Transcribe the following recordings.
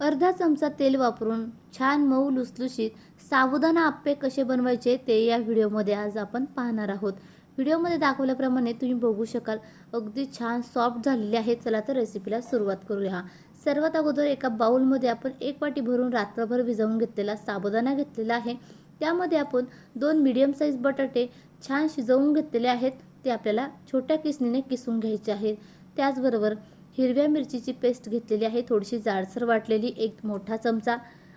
अर्धा चमचा तेल वापरून छान मऊ लुसलुशीत साबुदाणा आप्पे कसे बनवायचे ते या व्हिडिओमध्ये आज आपण पाहणार आहोत. व्हिडिओमध्ये दाखवल्याप्रमाणे तुम्ही बघू शकाल अगदी छान सॉफ्ट झालेले आहेत. चला तर रेसिपीला सुरुवात करूया. सर्वात अगोदर एका बाऊलमध्ये आपण एक वाटी भरून रात्रभर भिजवून घेतलेला साबुदाणा घेतलेला आहे. त्यामध्ये आपण दोन मीडियम साईज बटाटे छान शिजवून घेतलेले आहेत. ते आपल्याला छोट्या किसणीने किसून घ्यायचे आहेत. त्याचबरोबर हिरव्या मिरचीची पेस्ट घेतलेली आहे. थोडीशी जाडसर वाटलेली एक मोठा चमचा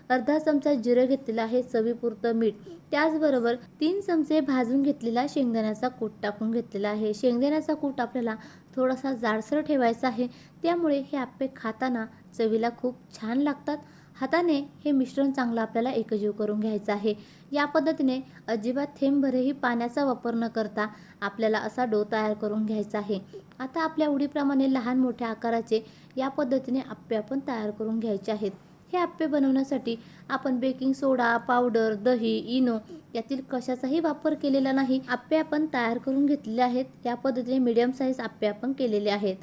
अर्धा चमचा जिरं घेतलेला आहे चवीपुरतं मीठ. त्याचबरोबर तीन चमचे भाजून घेतलेला शेंगदाण्याचा कूट टाकून घेतलेला आहे. शेंगदाण्याचा कूट आपल्याला थोडासा जाडसर ठेवायचा आहे. त्यामुळे हे आप्पे खाताना चवीला खूप छान लागतात. हाताने हे मिश्रण चांगलं आपल्याला एकजीव करून घ्यायचं आहे. या पद्धतीने अजिबात थेंबभरही पाण्याचा वापर न करता आपल्याला असा डो तयार करून घ्यायचा आहे. आता आपल्या उडीप्रमाणे लहान मोठ्या आकाराचे या पद्धतीने आप्पे आपण तयार करून घ्यायचे आहेत. हे आप्पे बनवण्यासाठी आपण बेकिंग सोडा पावडर दही इनो यातील कशाचाही वापर केलेला नाही. आप्पे आपण तयार करून घेतलेले आहेत. या पद्धतीने मीडियम साईज आप्पे आपण केलेले आहेत.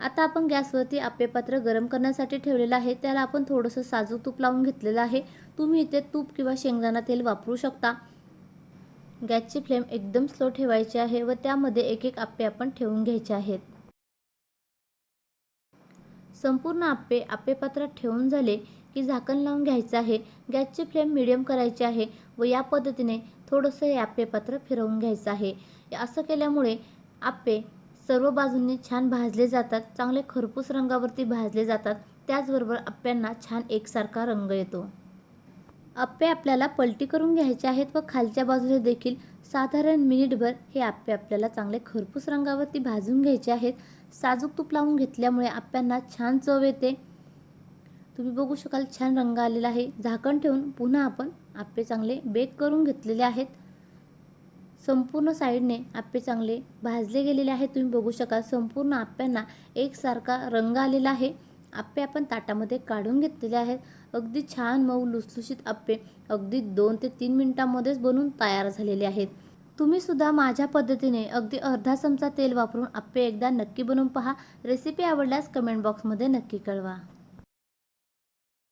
आता आपण गॅसवरती आपले पात्र गरम करण्यासाठी ठेवलेलं आहे. त्याला आपण थोडंसं साजूक तूप लावून घेतलेलं आहे. तुम्ही इथे तूप किंवा शेंगदाणा तेल वापरू शकता. गॅसची फ्लेम एकदम स्लो ठेवायची आहे व त्यामध्ये एक एक आप्पे आपण ठेवून घ्यायचे आहेत. संपूर्ण आप्पे आप्पे पात्रात ठेवून झाले की झाकण लावून घ्यायचं आहे. गॅसची फ्लेम मिडियम करायची आहे व या पद्धतीने थोडंसं हे आप्पे पात्र फिरवून घ्यायचं आहे. असं केल्यामुळे आप्पे सर्व बाजूंनी छान भाजले जातात चांगले खरपूस रंगावरती भाजले जातात त्याचबरोबर आप्प्यांना छान एकसारखा रंग येतो. आप्पे आपल्याला पलटी करून घ्यायचे आहेत व खालच्या बाजूला देखील साधारण मिनिटभर हे आप्पे आपल्याला चांगले खरपूस रंगावरती भाजून घ्यायचे आहेत. साजूक तूप लावून घेतल्यामुळे आप्प्यांना छान चव येते. तुम्ही बघू शकाल छान रंग आलेला आहे. झाकण ठेवून पुन्हा आपण आप्पे चांगले बेक करून घेतलेले आहेत. संपूर्ण साईडने आप्पे चांगले भाजले गेलेले आहेत. तुम्ही बघू शकाल संपूर्ण आप्प्यांना एकसारखा रंग आलेला आहे. आप्पे आपण ताटामध्ये काढून घेतलेले आहेत. अगदी छान मऊ लुसलुशीत आप्पे अगदी दोन ते तीन मिनटामध्येच बनवून तयार झालेले आहेत. तुम्ही सुद्धा माझ्या पद्धतीने अगदी अर्धा चमचा तेल वापरून आप्पे एकदा नक्की बनवून पहा. रेसिपी आवडल्यास कमेंट बॉक्समध्ये नक्की कळवा.